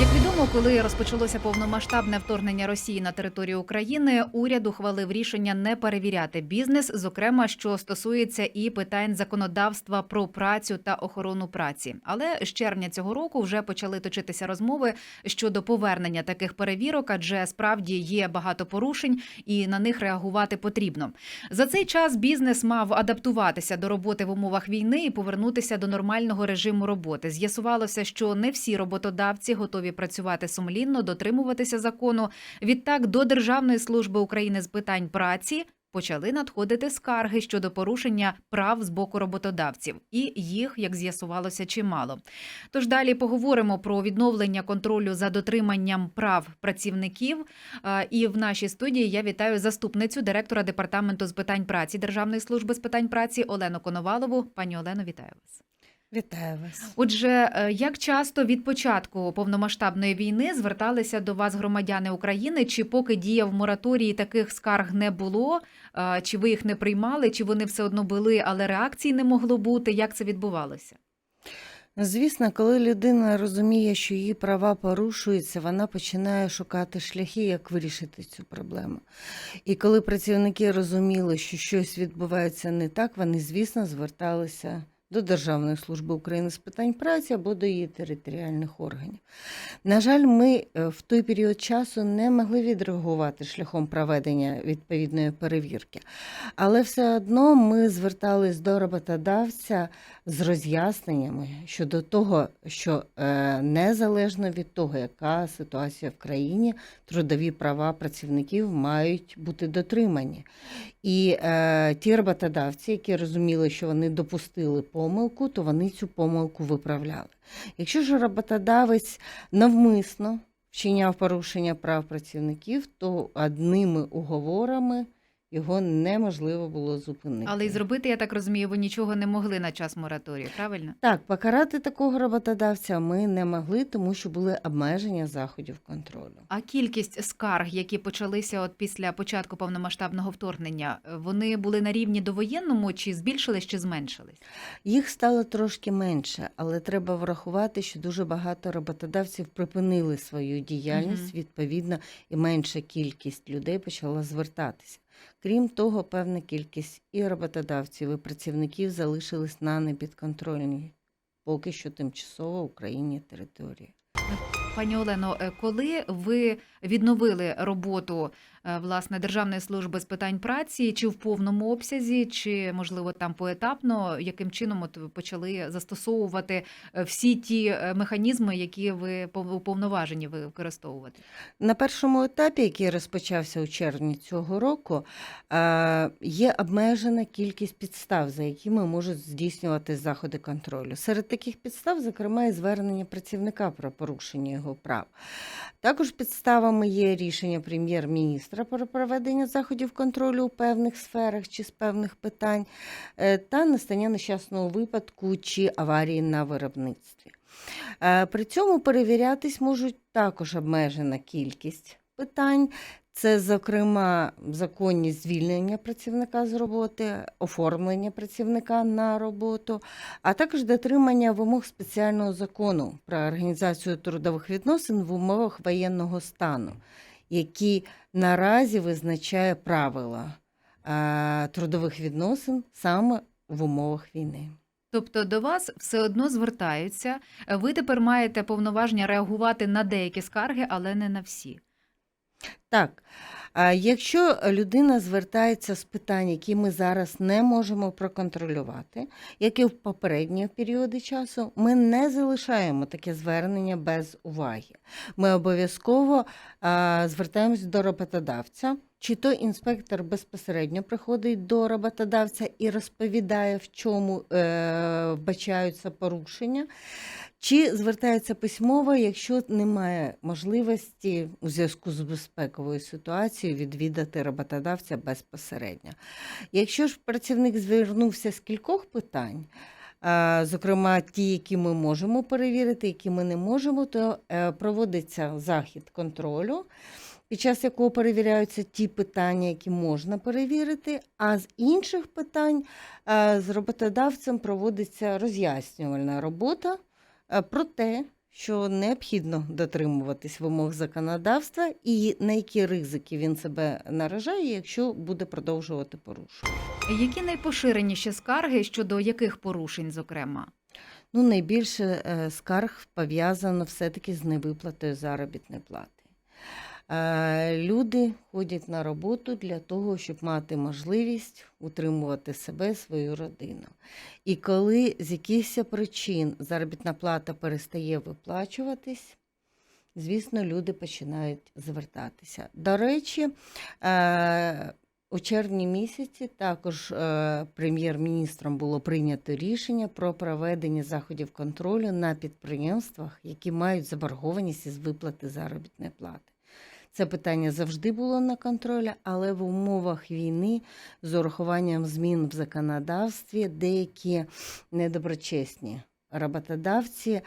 Як відомо, коли розпочалося повномасштабне вторгнення Росії на територію України, уряд ухвалив рішення не перевіряти бізнес, зокрема, що стосується і питань законодавства про працю та охорону праці. Але з червня цього року вже почали точитися розмови щодо повернення таких перевірок, адже справді є багато порушень, і на них реагувати потрібно. За цей час бізнес мав адаптуватися до роботи в умовах війни і повернутися до нормального режиму роботи. З'ясувалося, що не всі роботодавці готові працювати сумлінно, дотримуватися закону. Відтак до Державної служби України з питань праці. Почали надходити скарги щодо порушення прав з боку роботодавців, і їх, як з'ясувалося, чимало. Тож далі поговоримо про відновлення контролю за дотриманням прав працівників. І в нашій студії я вітаю заступницю директора департаменту з питань праці Державної служби з питань праці Олену Коновалову. Пані Олено, вітаю вас. Вітаю вас. Отже, е, як часто від початку повномасштабної війни зверталися до вас громадяни України? Чи поки діяв мораторій, таких скарг не було? Е, Чи ви їх не приймали? Чи вони все одно були, але реакції не могло бути? Як це відбувалося? Звісно, коли людина розуміє, що її права порушуються, вона починає шукати шляхи, як вирішити цю проблему. І коли працівники розуміли, що щось відбувається не так, вони, звісно, зверталися до Державної служби України з питань праці або до її територіальних органів. На жаль, ми е, в той період часу не могли відреагувати шляхом проведення відповідної перевірки, але все одно ми звертались до роботодавця з роз'ясненнями щодо того, що е, незалежно від того, яка ситуація в країні, трудові права працівників мають бути дотримані. І е, ті роботодавці, які розуміли, що вони допустили помилку, то вони цю помилку виправляли. Якщо ж роботодавець навмисно вчиняв порушення прав працівників, то одними уговорами його неможливо було зупинити. Але й зробити, я так розумію, ви нічого не могли на час мораторію, правильно? Так, покарати такого роботодавця ми не могли, тому що були обмеження заходів контролю. А кількість скарг, які почалися от після початку повномасштабного вторгнення, е, вони були на рівні довоєнному, чи збільшились, чи зменшились? Їх стало трошки менше, але треба врахувати, що дуже багато роботодавців припинили свою діяльність. Мгм. Відповідно, і менша кількість людей почала звертатися. Крім того, певна кількість і роботодавців, і працівників залишились на непідконтрольній, поки що тимчасово Україні території. Пані Олено, е, коли ви відновили роботу власне Державної служби з питань праці, чи в повному обсязі, чи можливо там поетапно, яким чином от почали застосовувати е, всі ті е, механізми, які ви уповноважені використовувати? На першому етапі, який розпочався у червні цього року, е, є обмежена кількість підстав, за якими можуть здійснювати заходи контролю. Серед таких підстав, зокрема, і звернення працівника про порушення його прав. Також підставами є рішення прем'єр-міністра про проведення заходів контролю у певних сферах чи з певних питань, е, та настання нещасного випадку чи аварії на виробництві. Е, При цьому перевірятись можуть також обмежена кількість питань. Це, зокрема, законність звільнення працівника з роботи, оформлення працівника на роботу, а також дотримання вимог спеціального закону про організацію трудових відносин в умовах воєнного стану, який наразі визначає правила е, трудових відносин саме в умовах війни. Тобто до вас все одно звертаються. Ви тепер маєте повноваження реагувати на деякі скарги, але не на всі. Так, якщо людина звертається з питань, які ми зараз не можемо проконтролювати, як і в попередні періоди часу, ми не залишаємо таке звернення без уваги. Ми обов'язково а, звертаємось до роботодавця. Чи то інспектор безпосередньо приходить до роботодавця і розповідає, в чому е, вбачаються порушення, чи звертається письмово, якщо немає можливості у зв'язку з безпековою ситуацією відвідати роботодавця безпосередньо. Якщо ж працівник звернувся з кількох питань, зокрема ті, які ми можемо перевірити, які ми не можемо, то е, проводиться захід контролю. Під час якого перевіряються ті питання, які можна перевірити, а з інших питань е, з роботодавцем проводиться роз'яснювальна робота е, про те, що необхідно дотримуватись вимог законодавства і на які ризики він себе наражає, якщо буде продовжувати порушувати. Які найпоширеніші скарги щодо яких порушень, зокрема? Ну, найбільше е, скарг пов'язано все-таки з невиплатою заробітної плати. Е, Люди ходять на роботу для того, щоб мати можливість утримувати себе, свою родину. І коли з якихось причин заробітна плата перестає виплачуватись, звісно, люди починають звертатися. До речі, е, у червні місяці також е, прем'єр-міністром було прийнято рішення про проведення заходів контролю на підприємствах, які мають заборгованість із виплати заробітної плати. Це питання завжди було на контролі, але в умовах війни з урахуванням змін в законодавстві деякі недоброчесні роботодавці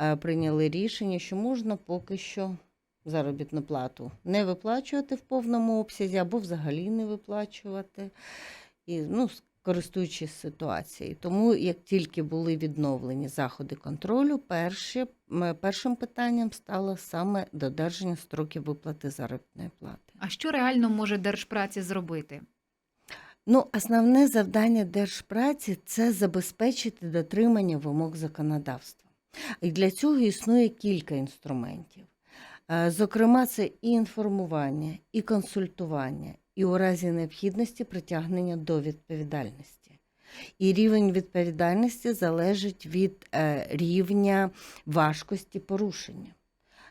е, прийняли рішення, що можна поки що заробітну плату не виплачувати в повному обсязі або взагалі не виплачувати, і, ну, користуючись ситуацією. Тому, як тільки були відновлені заходи контролю, перші, першим питанням стало саме додержання строків виплати заробітної плати. А що реально може держпраці зробити? Ну, основне завдання держпраці це забезпечити дотримання вимог законодавства. І для цього існує кілька інструментів. Е, Зокрема, це і інформування, і консультування, і у разі необхідності притягнення до відповідальності. І рівень відповідальності залежить від е, рівня важкості порушення.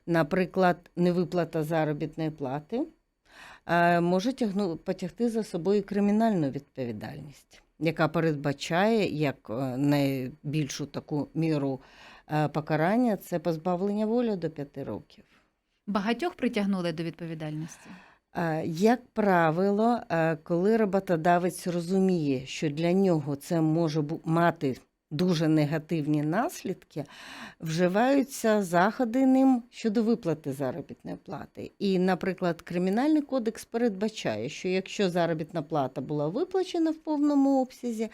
Наприклад, невиплата заробітної плати е, може потягти за собою кримінальну відповідальність, яка передбачає як е, найбільшу таку міру покарання це позбавлення волі до 5 років. Багатьох притягнули до відповідальності. Е, Як правило, е, коли роботодавець розуміє, що для нього це може мати дуже негативні наслідки, вживаються заходи ним щодо виплати заробітної плати. І, наприклад, Кримінальний кодекс передбачає, що якщо заробітна плата була виплачена в повному обсязі,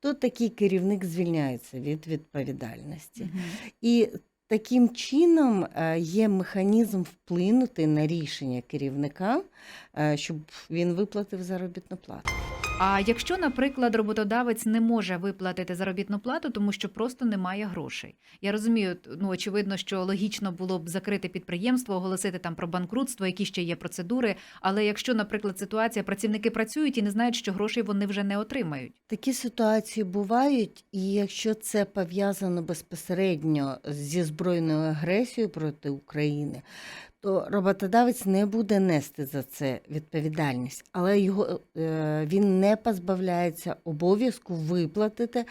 то такий керівник звільняється від відповідальності. Мгм. І таким чином е, є механізм вплинути на рішення керівника, е, щоб він виплатив заробітну плату. А якщо, наприклад, роботодавець не може виплатити заробітну плату, тому що просто немає грошей. Я розумію, ну очевидно, що логічно було б закрити підприємство, оголосити там про банкрутство, які ще є процедури. Але якщо, наприклад, ситуація працівники працюють і не знають, що грошей вони вже не отримають. Такі ситуації бувають, і якщо це пов'язано безпосередньо зі збройною агресією проти України, то роботодавець не буде нести за це відповідальність, але його е, він не позбавляється обов'язку виплатити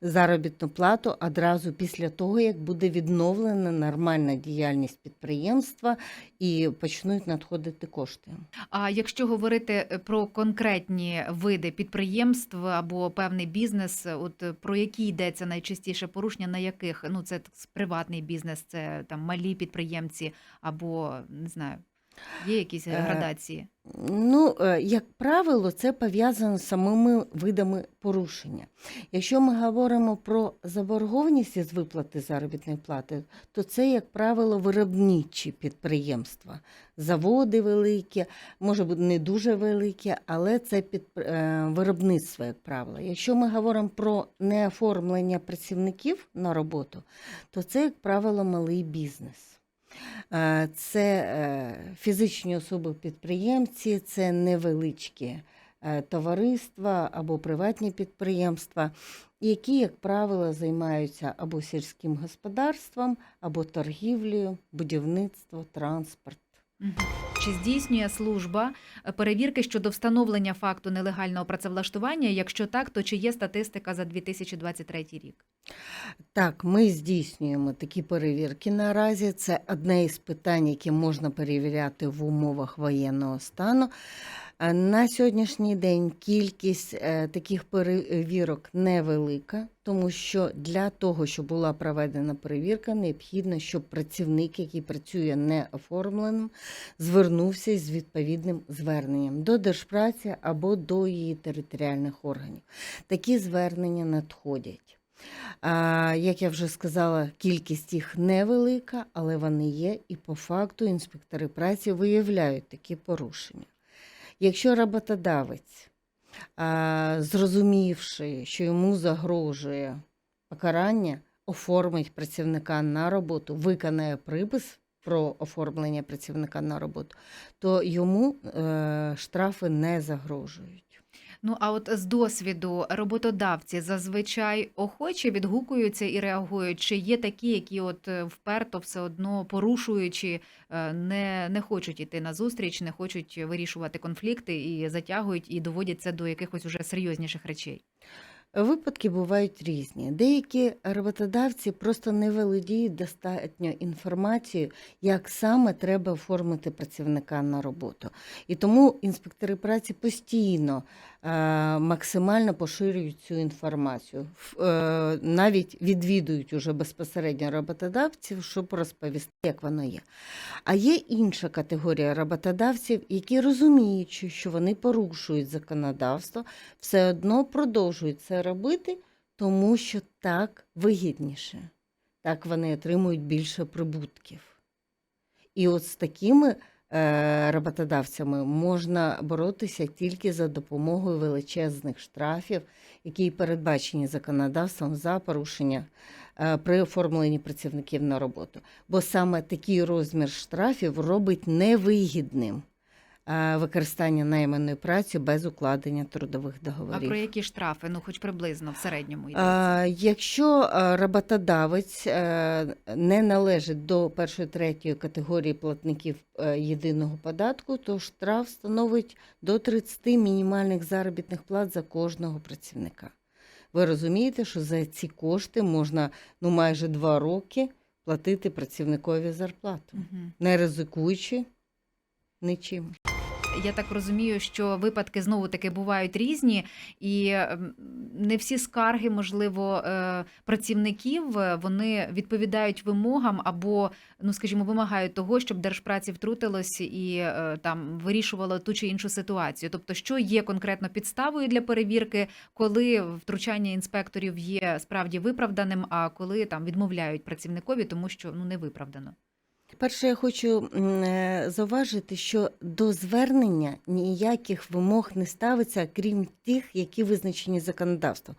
заробітну плату одразу після того, як буде відновлена нормальна діяльність підприємства і почнуть надходити кошти. А якщо говорити про конкретні види підприємств або певний бізнес, от про які йдеться найчастіше порушення, на яких ну це приватний бізнес, це там малі підприємці або не знаю, є якісь Е, градації? Ну, е, як правило, це пов'язано з самими видами порушення. Якщо ми говоримо про заборгованість із виплати заробітної плати, то це, як правило, виробничі підприємства, заводи великі, може бути не дуже великі, але це під, е, виробництво, як правило. Якщо ми говоримо про неоформлення працівників на роботу, то це, як правило, малий бізнес. Е, Це е, фізичні особи-підприємці, це невеличкі е, товариства або приватні підприємства, які, як правило, займаються або сільським господарством, або торгівлею, будівництво, транспорт. Чи здійснює служба е, перевірки щодо встановлення факту нелегального працевлаштування? Якщо так, то чи є статистика за 2023 рік? Так, ми здійснюємо такі перевірки наразі. Це одне із питань, які можна перевіряти в умовах воєнного стану. Е, На сьогоднішній день кількість е, таких перевірок невелика, тому що для того, щоб була проведена перевірка, необхідно, щоб працівник, який працює неоформленим, звернувся з відповідним зверненням до держпраці або до її територіальних органів. Такі звернення надходять. Як я вже сказала, кількість їх невелика, але вони є, і по факту інспектори праці виявляють такі порушення. Якщо роботодавець, зрозумівши, що йому загрожує покарання, оформить працівника на роботу, виконає припис про оформлення працівника на роботу, то йому е, штрафи не загрожують. Ну а от з досвіду роботодавці зазвичай охоче відгукуються і реагують. Чи є такі, які от е, вперто все одно порушуючи, е, не, не хочуть іти на зустріч, не хочуть вирішувати конфлікти і затягують і доводять це до якихось уже серйозніших речей? Випадки бувають різні. Деякі роботодавці просто не володіють достатньо інформацією, як саме треба оформити працівника на роботу. І тому інспектори праці постійно е, максимально поширюють цю інформацію, е, навіть відвідують уже безпосередньо роботодавців, щоб розповісти, як воно є. А є інша категорія роботодавців, які розуміють, що- що вони порушують законодавство, все одно продовжують це робити, тому що так вигідніше. Так вони отримують більше прибутків. І от з такими е, роботодавцями можна боротися тільки за допомогою величезних штрафів, які передбачені законодавством за порушення е, при оформленні працівників на роботу. Бо саме такий розмір штрафів робить невигідним використання найманої праці без укладення трудових А договорів. про які штрафи? Ну, хоч приблизно в середньому йдеться. Якщо е, роботодавець е, не належить до першої третьої категорії платників е, єдиного податку, то штраф становить до 30 мінімальних заробітних плат за кожного працівника. Ви розумієте, що за ці кошти можна ну, майже два роки платити працівникові зарплату, Мгм. не ризикуючи нічим. Я так розумію, що випадки знову таки бувають різні, і ем, не всі скарги, можливо, е, працівників е, вони відповідають вимогам або, ну скажімо, вимагають того, щоб держпраці втрутилось і е, там вирішувало ту чи іншу ситуацію. Тобто, що є конкретно підставою для перевірки, коли втручання інспекторів є справді виправданим, а коли там відмовляють працівникові, тому що ну не виправдано. Перше, я хочу е, зауважити, що до звернення ніяких вимог не ставиться, крім тих, які визначені законодавством.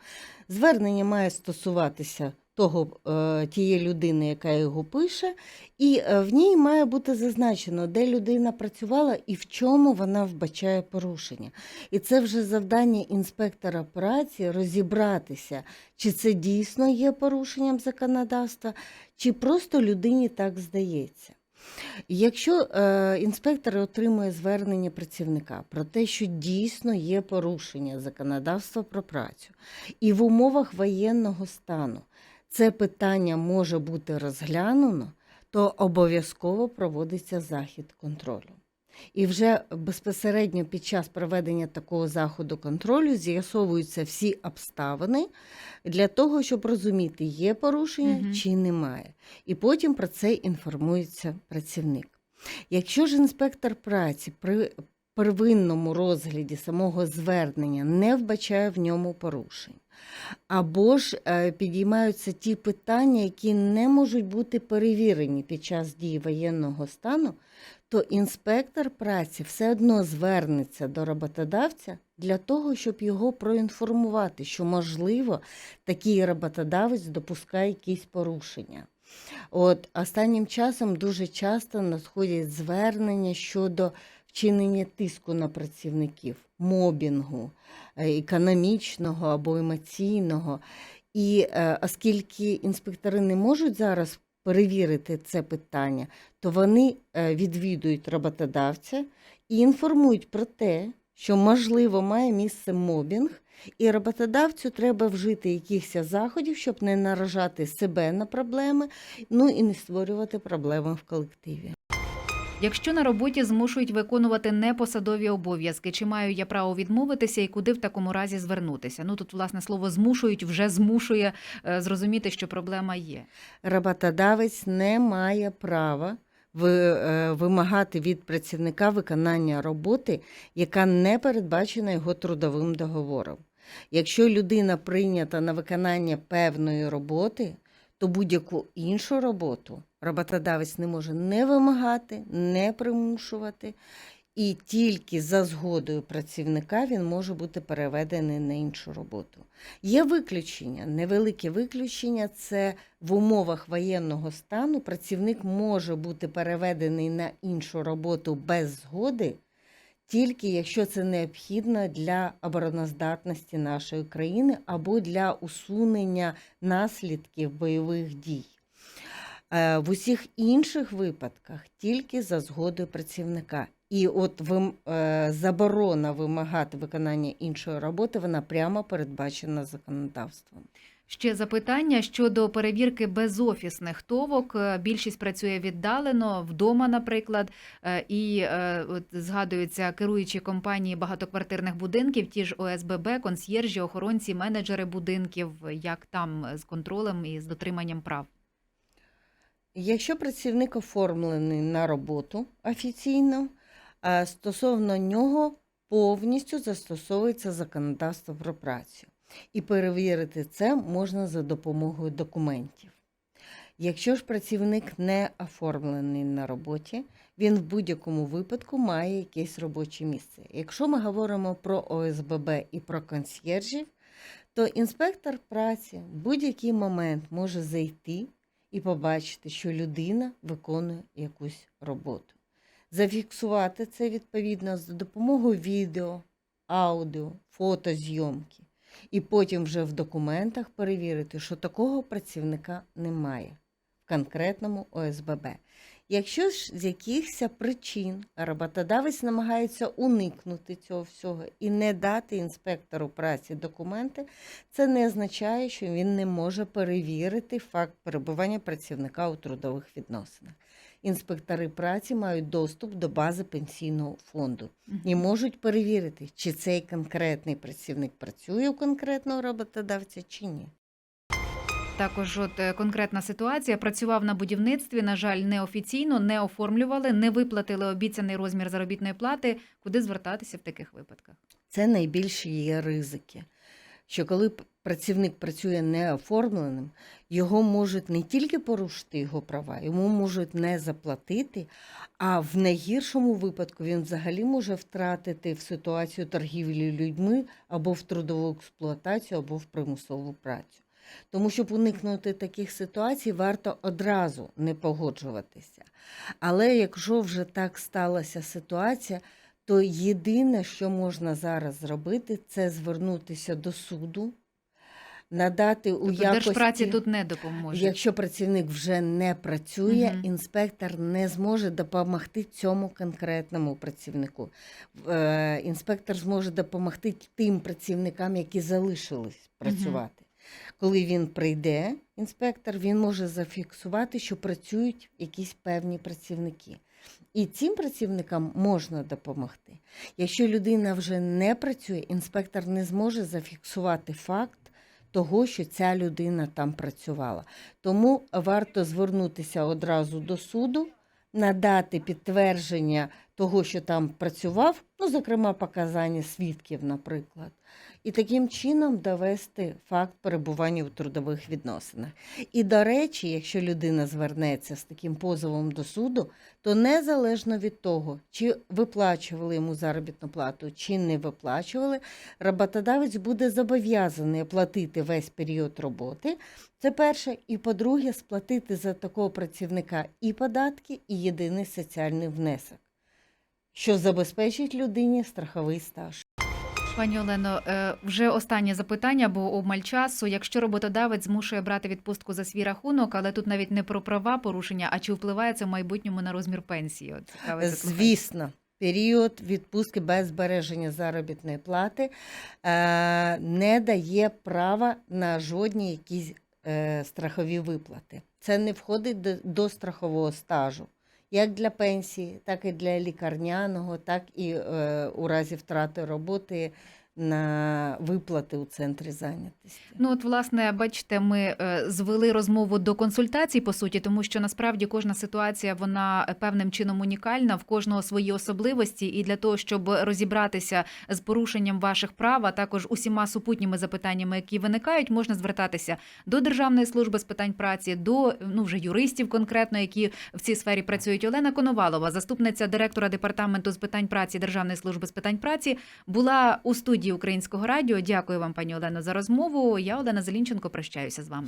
Звернення має стосуватися того, е, тієї людини, яка його пише, і е, в ній має бути зазначено, де людина працювала і в чому вона вбачає порушення. І це вже завдання інспектора праці розібратися, чи це дійсно є порушенням законодавства, чи просто людині так здається. Якщо е, інспектор отримує звернення працівника про те, що дійсно є порушення законодавства про працю, і в умовах воєнного стану це питання може бути розглянуто, то обов'язково проводиться захід контролю. І вже безпосередньо під час проведення такого заходу контролю з'ясовуються всі обставини для того, щоб розуміти, є порушення Мгм. чи немає. І потім про це інформується працівник. Якщо ж інспектор праці при первинному розгляді самого звернення не вбачає в ньому порушень, або ж е, підіймаються ті питання, які не можуть бути перевірені під час дії воєнного стану, то інспектор праці все одно звернеться до роботодавця для того, щоб його проінформувати, що, можливо, такий роботодавець допускає якісь порушення. От останнім часом дуже часто надходять звернення щодо вчинення тиску на працівників, мобінгу, е, економічного або емоційного. І е, оскільки інспектори не можуть зараз перевірити це питання, то вони е, відвідують роботодавця і інформують про те, що можливо має місце мобінг, і роботодавцю треба вжити якихось заходів, щоб не наражати себе на проблеми, ну і не створювати проблеми в колективі. Якщо на роботі змушують виконувати непосадові обов'язки, чи маю я право відмовитися і куди в такому разі звернутися? Ну тут власне слово змушують вже змушує е, зрозуміти, що проблема є. Роботодавець не має права е, вимагати від працівника виконання роботи, яка не передбачена його трудовим договором. Якщо людина прийнята на виконання певної роботи, то будь-яку іншу роботу роботодавець не може не вимагати, не примушувати, і тільки за згодою працівника він може бути переведений на іншу роботу. Є виключення, невелике виключення це в умовах воєнного стану працівник може бути переведений на іншу роботу без згоди, тільки якщо це необхідно для обороноздатності нашої країни або для усунення наслідків бойових дій. Е, В усіх інших випадках тільки за згодою працівника. І от вим, е, заборона вимагати виконання іншої роботи, вона прямо передбачена законодавством. Ще запитання щодо перевірки безофісних товок. Е, Більшість працює віддалено вдома, наприклад, і от згадуються керуючі компанії багатоквартирних будинків, ті ж ОСББ, консьєржі, охоронці, менеджери будинків. Як там з контролем і з дотриманням прав? Якщо працівник оформлений на роботу офіційно, стосовно нього повністю застосовується законодавство про працю. І перевірити це можна за допомогою документів. Якщо ж працівник не оформлений на роботі, він в будь-якому випадку має якесь робоче місце. Якщо ми говоримо про ОСББ і про консьєржів, то інспектор праці в будь-який момент може зайти і побачити, що людина виконує якусь роботу. Зафіксувати це відповідно за допомогою відео, аудіо, фотозйомки. І потім вже в документах перевірити, що такого працівника немає в конкретному ОСББ. Якщо ж з якихось причин роботодавець намагається уникнути цього всього і не дати інспектору праці документи, це не означає, що він не може перевірити факт перебування працівника у трудових відносинах. Інспектори праці мають доступ до бази пенсійного фонду і можуть перевірити, чи цей конкретний працівник працює у конкретного роботодавця чи ні. Також от е, конкретна ситуація. Працював на будівництві, на жаль, неофіційно, не оформлювали, не виплатили обіцяний розмір заробітної плати. Куди звертатися в таких випадках? Це найбільші є ризики. Що коли працівник працює неоформленим, його можуть не тільки порушити його права, йому можуть не заплатити, а в найгіршому випадку він взагалі може втратити в ситуацію торгівлі людьми або в трудову експлуатацію, або в примусову працю. Тому, щоб уникнути таких ситуацій, варто одразу не погоджуватися. Але якщо вже так сталася ситуація, то єдине, що можна зараз зробити, це звернутися до суду, надати у Тобто якості... держпраці тут не допоможе. Якщо працівник вже не працює, Мгм. інспектор не зможе допомогти цьому конкретному працівнику. Е, Інспектор зможе допомогти тим працівникам, які залишились працювати. Коли він прийде, інспектор, він може зафіксувати, що працюють якісь певні працівники. І цим працівникам можна допомогти. Якщо людина вже не працює, інспектор не зможе зафіксувати факт того, що ця людина там працювала. Тому варто звернутися одразу до суду, надати підтвердження того, що там працював, ну, зокрема, показання свідків, наприклад, і таким чином довести факт перебування у трудових відносинах. І, до речі, якщо людина звернеться з таким позовом до суду, то незалежно від того, чи виплачували йому заробітну плату, чи не виплачували, роботодавець буде зобов'язаний оплатити весь період роботи. Це перше. І по-друге, сплатити за такого працівника і податки, і єдиний соціальний внесок, що забезпечить людині страховий стаж. Пані Олено, е, вже останнє запитання, бо обмаль часу. Якщо роботодавець змушує брати відпустку за свій рахунок, але тут навіть не про права порушення, а чи впливає це в майбутньому на розмір пенсії? От цікаве. Звісно, період відпустки без збереження заробітної плати е, не дає права на жодні якісь е, страхові виплати. Це не входить до страхового стажу. Як для пенсії, так і для лікарняного, так і е, у разі втрати роботи на виплати у центрі зайнятості. Ну, от, власне, бачите, ми е, звели розмову до консультацій по суті, тому що насправді кожна ситуація вона е, певним чином унікальна, в кожного свої особливості, і для того, щоб розібратися з порушенням ваших прав, а також усіма супутніми запитаннями, які виникають, можна звертатися до Державної служби з питань праці, до ну вже юристів конкретно, які в цій сфері працюють. Олена Коновалова, заступниця директора департаменту з питань праці Державної служби з питань праці, була у студії Українського радіо. Дякую вам, пані Олено, за розмову. Я Олена Зелінченко прощаюся з вами.